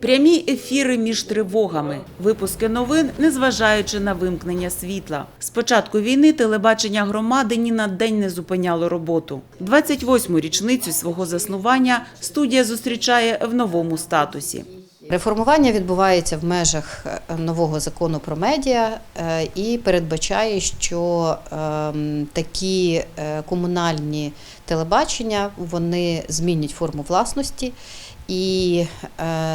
Прямі ефіри між тривогами, випуски новин, незважаючи на вимкнення світла. З початку війни телебачення громади ні на день не зупиняло роботу. 28-му річницю свого заснування студія зустрічає в новому статусі. Реформування відбувається в межах е, нового закону про медіа е, і передбачає, що ем, такі е, комунальні телебачення вони змінять форму власності і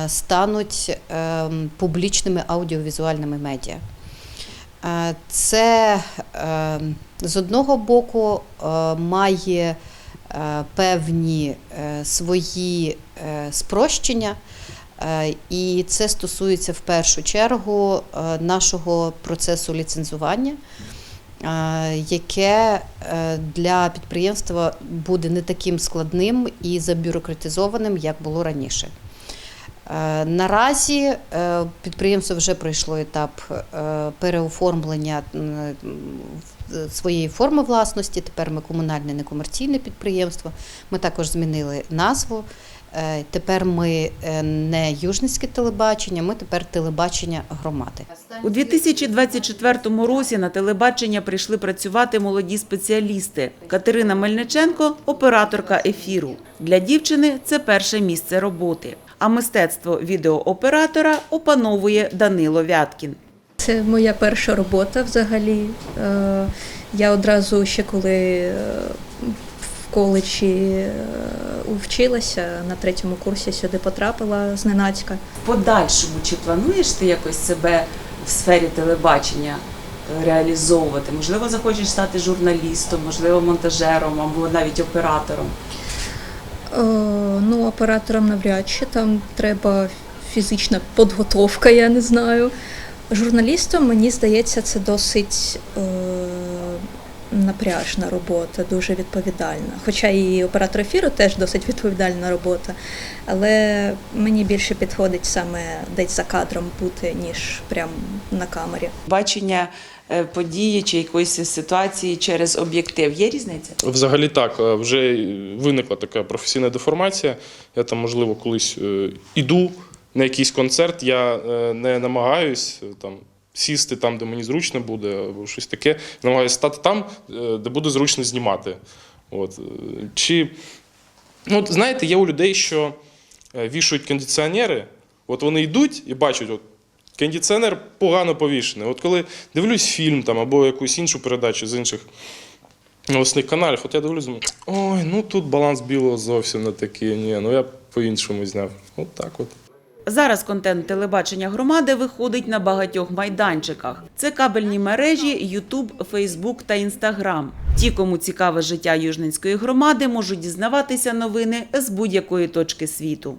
стануть ем, публічними аудіовізуальними медіа. Це е, з одного боку має певні свої спрощення. Е, І це стосується в першу чергу е, нашого процесу ліцензування, е, яке для підприємства буде не таким складним і забюрократизованим, як було раніше. Наразі підприємство вже пройшло етап переоформлення своєї форми власності. Тепер ми комунальне некомерційне підприємство. Ми також змінили назву. Е, Тепер ми е, не южницьке телебачення, ми тепер телебачення громади. У 2024 році на телебачення прийшли працювати молоді спеціалісти. Катерина Мельниченко – операторка ефіру. Для дівчини це перше місце роботи. А мистецтво відеооператора опановує Данило Вяткін. Це моя перша робота взагалі. Е, Я одразу ще коли коледжі е, вчилася, на третьому курсі сюди потрапила зненацька. В подальшому чи плануєш ти якось себе в сфері телебачення е, реалізовувати? Можливо, захочеш стати журналістом, можливо, монтажером або навіть оператором. Е, Ну, оператором навряд чи там треба фізична підготовка, я не знаю. Журналістом, мені здається, це досить е, напряжна робота, дуже відповідальна. Хоча і оператор ефіру теж досить відповідальна робота. Але мені більше підходить саме десь за кадром бути, ніж прямо на камері. Бачення е, події чи якоїсь ситуації через об'єктив. Є різниця? Взагалі так, е, вже виникла така професійна деформація. Я там, можливо, колись е, іду на якийсь концерт, я е, не намагаюсь е, там. Сісти там, де мені зручно буде, або щось таке. Намагаюся стати там, е, де буде зручно знімати. От. е, Чи, ну, знаєте, є у людей, що е, вішають кондиціонери, от вони йдуть і бачать, от, кондиціонер погано повішений. От коли дивлюсь фільм там, або якусь іншу передачу з інших новосних каналів, от я дивлюсь, думаю, ой, ну тут баланс білого зовсім не такий. Ні, ну я по-іншому зняв. От так от. Зараз контент телебачення громади виходить на багатьох майданчиках. Це кабельні мережі, Ютуб, Фейсбук та Інстаграм. Ті, кому цікаве життя Южненської громади, можуть дізнаватися новини з будь-якої точки світу.